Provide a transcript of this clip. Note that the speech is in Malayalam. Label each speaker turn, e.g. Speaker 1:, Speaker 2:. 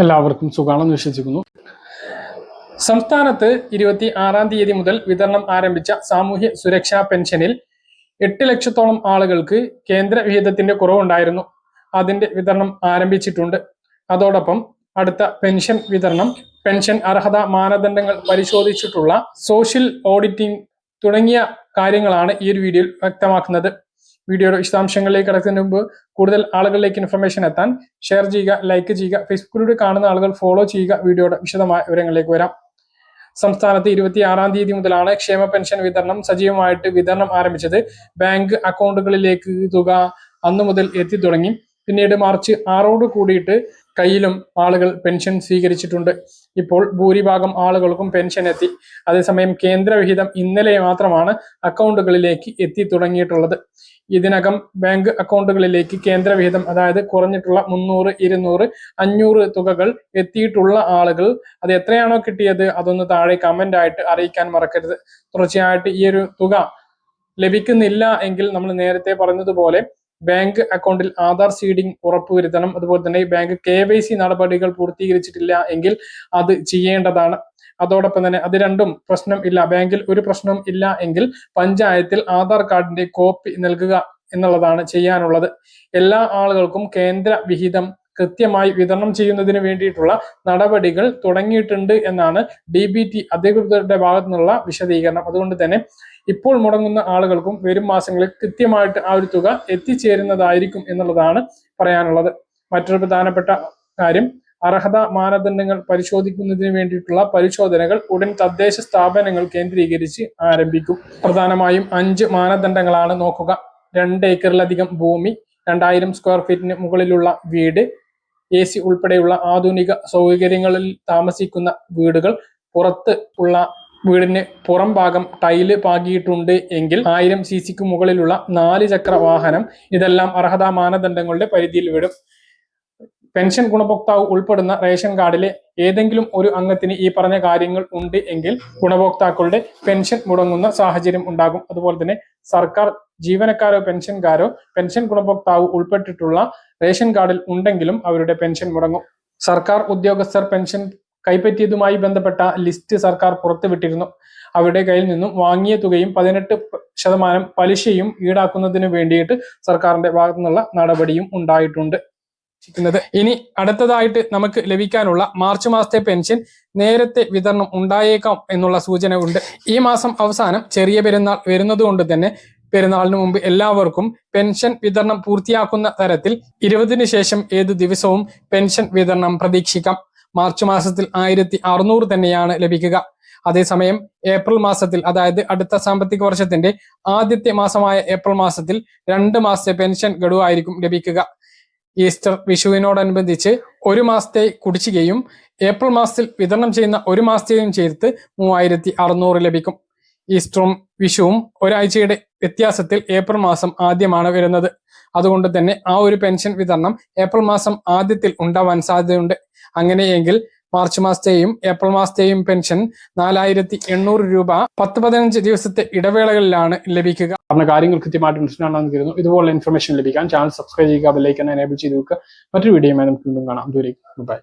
Speaker 1: എല്ലാവർക്കും സുഖാണെന്ന് വിശ്വസിക്കുന്നു. സംസ്ഥാനത്ത് ഇരുപത്തി ആറാം തീയതി മുതൽ വിതരണം ആരംഭിച്ച സാമൂഹ്യ സുരക്ഷാ പെൻഷനിൽ എട്ട് ലക്ഷത്തോളം ആളുകൾക്ക് കേന്ദ്ര വിഹിതത്തിന്റെ കുറവുണ്ടായിരുന്നു. അതിന്റെ വിതരണം ആരംഭിച്ചിട്ടുണ്ട്. അതോടൊപ്പം അടുത്ത പെൻഷൻ വിതരണം പെൻഷൻ അർഹത മാനദണ്ഡങ്ങൾ പരിശോധിച്ചിട്ടുള്ള സോഷ്യൽ ഓഡിറ്റിംഗ് തുടങ്ങിയ കാര്യങ്ങളാണ് ഈ ഒരു വീഡിയോയിൽ വ്യക്തമാക്കുന്നത്. വീഡിയോയുടെ വിശദാംശങ്ങളിലേക്ക് കിടക്കുന്നതിന് മുമ്പ് കൂടുതൽ ആളുകളിലേക്ക് ഇൻഫർമേഷൻ എത്താൻ ഷെയർ ചെയ്യുക ലൈക്ക് ചെയ്യുക ഫേസ്ബുക്കിലൂടെ കാണുന്ന ആളുകൾ ഫോളോ ചെയ്യുക. വീഡിയോയുടെ വിശദമായ വിവരങ്ങളിലേക്ക് വരാം. സംസ്ഥാനത്ത് ഇരുപത്തി ആറാം തീയതി മുതലാണ് ക്ഷേമ പെൻഷൻ വിതരണം സജീവമായിട്ട് വിതരണം ആരംഭിച്ചത്. ബാങ്ക് അക്കൗണ്ടുകളിലേക്ക് തുക അന്നു മുതൽ എത്തി തുടങ്ങി. പിന്നീട് മാർച്ച് ആറോട് കൂടിയിട്ട് കയ്യിലും ആളുകൾ പെൻഷൻ സ്വീകരിച്ചിട്ടുണ്ട്. ഇപ്പോൾ ഭൂരിഭാഗം ആളുകൾക്കും പെൻഷൻ എത്തി. അതേസമയം കേന്ദ്രവിഹിതം ഇന്നലെ മാത്രമാണ് അക്കൗണ്ടുകളിലേക്ക് എത്തി തുടങ്ങിയിട്ടുള്ളത്. ഇതിനകം ബാങ്ക് അക്കൗണ്ടുകളിലേക്ക് കേന്ദ്രവിഹിതം അതായത് കുറഞ്ഞിട്ടുള്ള മുന്നൂറ് ഇരുന്നൂറ് അഞ്ഞൂറ് തുകകൾ എത്തിയിട്ടുള്ള ആളുകൾ അത് എത്രയാണോ കിട്ടിയത് അതൊന്ന് താഴെ കമന്റ് ആയിട്ട് അറിയിക്കാൻ മറക്കരുത്. തുടർച്ചയായിട്ട് ഈ ഒരു തുക ലഭിക്കുന്നില്ല എങ്കിൽ നമ്മൾ നേരത്തെ പറഞ്ഞതുപോലെ ബാങ്ക് അക്കൗണ്ടിൽ ആധാർ സീഡിംഗ് ഉറപ്പുവരുത്തണം. അതുപോലെ തന്നെ ബാങ്ക് കെ വൈ സി നടപടികൾ പൂർത്തീകരിച്ചിട്ടില്ല എങ്കിൽ അത് ചെയ്യേണ്ടതാണ്. അതോടൊപ്പം തന്നെ അത് രണ്ടും പ്രശ്നം ഇല്ല. ബാങ്കിൽ ഒരു പ്രശ്നം ഇല്ല എങ്കിൽ പഞ്ചായത്തിൽ ആധാർ കാർഡിന്റെ കോപ്പി നൽകുക എന്നുള്ളതാണ് ചെയ്യാനുള്ളത്. എല്ലാ ആളുകൾക്കും കേന്ദ്ര വിഹിതം കൃത്യമായി വിതരണം ചെയ്യുന്നതിന് വേണ്ടിയിട്ടുള്ള നടപടികൾ തുടങ്ങിയിട്ടുണ്ട് എന്നാണ് ഡി ബി ടി അധികൃതരുടെ ഭാഗത്തു നിന്നുള്ള വിശദീകരണം. അതുകൊണ്ട് തന്നെ ഇപ്പോൾ മുടങ്ങുന്ന ആളുകൾക്കും വരും മാസങ്ങളിൽ കൃത്യമായിട്ട് ആ ഒരു തുക എത്തിച്ചേരുന്നതായിരിക്കും എന്നുള്ളതാണ് പറയാനുള്ളത്. മറ്റൊരു പ്രധാനപ്പെട്ട കാര്യം അർഹത മാനദണ്ഡങ്ങൾ പരിശോധിക്കുന്നതിന് വേണ്ടിയിട്ടുള്ള പരിശോധനകൾ ഉടൻ തദ്ദേശ സ്ഥാപനങ്ങൾ കേന്ദ്രീകരിച്ച് ആരംഭിക്കും. പ്രധാനമായും അഞ്ച് മാനദണ്ഡങ്ങളാണ് നോക്കുക. രണ്ട് ഏക്കറിലധികം ഭൂമി രണ്ടായിരം സ്ക്വയർ ഫീറ്റിന് മുകളിലുള്ള വീട് എ സി ഉൾപ്പെടെയുള്ള ആധുനിക സൗകര്യങ്ങളിൽ താമസിക്കുന്ന വീടുകൾ പുറത്ത് ഉള്ള വീടിന് പുറം ഭാഗം ടൈൽ പാകിയിട്ടുണ്ട് എങ്കിൽ ആയിരം സി സിക്ക് മുകളിലുള്ള നാല് ചക്ര വാഹനം ഇതെല്ലാം അർഹതാ മാനദണ്ഡങ്ങളുടെ പരിധിയിൽ വിടും. പെൻഷൻ ഗുണഭോക്താവ് ഉൾപ്പെടുന്ന റേഷൻ കാർഡിലെ ഏതെങ്കിലും ഒരു അംഗത്തിന് ഈ പറഞ്ഞ കാര്യങ്ങൾ ഉണ്ട് എങ്കിൽ ഗുണഭോക്താക്കളുടെ പെൻഷൻ മുടങ്ങുന്ന സാഹചര്യം ഉണ്ടാകും. അതുപോലെ തന്നെ സർക്കാർ ജീവനക്കാരോ പെൻഷൻകാരോ പെൻഷൻ ഗുണഭോക്താവ് ഉൾപ്പെട്ടിട്ടുള്ള റേഷൻ കാർഡിൽ ഉണ്ടെങ്കിലും അവരുടെ പെൻഷൻ മുടങ്ങും. സർക്കാർ ഉദ്യോഗസ്ഥർ പെൻഷൻ കൈപ്പറ്റിയതുമായി ബന്ധപ്പെട്ട ലിസ്റ്റ് സർക്കാർ പുറത്തുവിട്ടിരുന്നു. അവരുടെ കയ്യിൽ നിന്നും വാങ്ങിയ തുകയും പതിനെട്ട് ശതമാനം പലിശയും ഈടാക്കുന്നതിന് വേണ്ടിയിട്ട് സർക്കാരിന്റെ ഭാഗത്തു നിന്നുള്ള നടപടിയും ഉണ്ടായിട്ടുണ്ട്. ഉദ്ദേശിക്കുന്നത്. ഇനി അടുത്തതായിട്ട് നമുക്ക് ലഭിക്കാനുള്ള മാർച്ച് മാസത്തെ പെൻഷൻ നേരത്തെ വിതരണം ഉണ്ടായേക്കാം എന്നുള്ള സൂചന ഉണ്ട്. ഈ മാസം അവസാനം ചെറിയ പെരുന്നാൾ വരുന്നതുകൊണ്ട് തന്നെ പെരുന്നാളിന് മുമ്പ് എല്ലാവർക്കും പെൻഷൻ വിതരണം പൂർത്തിയാക്കുന്ന തരത്തിൽ ഇരുപതിന് ശേഷം ഏത് ദിവസവും പെൻഷൻ വിതരണം പ്രതീക്ഷിക്കാം. മാർച്ച് മാസത്തിൽ ആയിരത്തി അറുന്നൂറ് തന്നെയാണ് ലഭിക്കുക. അതേസമയം ഏപ്രിൽ മാസത്തിൽ അതായത് അടുത്ത സാമ്പത്തിക വർഷത്തിന്റെ ആദ്യത്തെ മാസമായ ഏപ്രിൽ മാസത്തിൽ രണ്ട് മാസത്തെ പെൻഷൻ ഗഡുവായിരിക്കും ലഭിക്കുക. ഈസ്റ്റർ വിഷുവിനോടനുബന്ധിച്ച് ഒരു മാസത്തെ കുടിശ്ശികയും ഏപ്രിൽ മാസത്തിൽ വിതരണം ചെയ്യുന്ന ഒരു മാസത്തെയും ചേർത്ത് മൂവായിരത്തി അറുന്നൂറ് ലഭിക്കും. ഈസ്റ്ററും വിഷുവും ഒരാഴ്ചയുടെ വ്യത്യാസത്തിൽ ഏപ്രിൽ മാസം ആദ്യമാണ് വരുന്നത്. അതുകൊണ്ട് തന്നെ ആ ഒരു പെൻഷൻ വിതരണം ഏപ്രിൽ മാസം ആദ്യത്തിൽ ഉണ്ടാവാൻ സാധ്യതയുണ്ട്. അങ്ങനെയെങ്കിൽ മാർച്ച് മാസത്തെയും ഏപ്രിൽ മാസത്തെയും പെൻഷൻ നാലായിരത്തി എണ്ണൂറ് രൂപ പത്ത് പതിനഞ്ച് ദിവസത്തെ ഇടവേളകളിലാണ് ലഭിക്കുക. പറഞ്ഞ കാര്യങ്ങൾ കൃത്യമായിട്ട് മനസ്സിലാണെന്ന് കരുതുന്നു. ഇതുപോലുള്ള ഇൻഫർമേഷൻ ലഭിക്കാൻ ചാനൽ സബ്സ്ക്രൈബ് ചെയ്യുക ബെല്ലൈക്കൻ എനേബിൾ ചെയ്ത് വെക്കുക. മറ്റൊരു വീഡിയോയുമായി നമുക്ക് വീണ്ടും കാണാം. ദൂരേക്ക് ബൈ